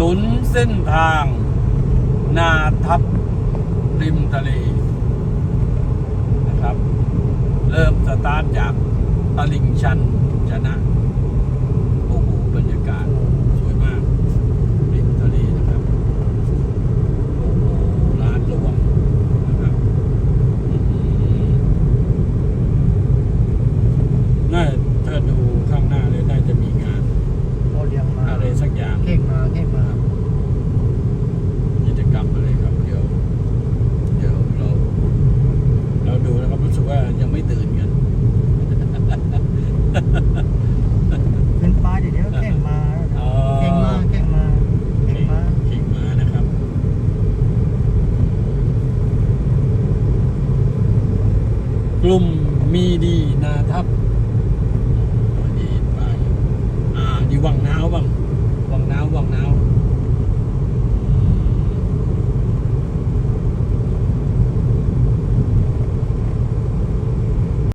นนเส้นทาง นาทับริมทะเลนะครับ เริ่มสตาร์ทจากตลิ่งชันชนะ โอ้โหบรรยากาศ สวยมาก ริมทะเลนะครับ โอ้โหร้านรวงนะครับอื้อหือน่าถ้าดูข้างหน้าเลยน่าจะมีงาน โอเลี้ยงมา อะไรสักอย่าง เข่งมาเข่งมา กิจกรรมอะไรครับ เดี๋ยว เดี๋ยวเรา เราดูนะครับรู้สึกว่ายังไม่ ตื่นกัน ขึ้นป้ายเดี๋ยวเดี๋ยวเข่งมาอ๋อเข่งมาเข่งมาเข่งมาขี่ม้านะครับกลุ่มมีดีนาทับ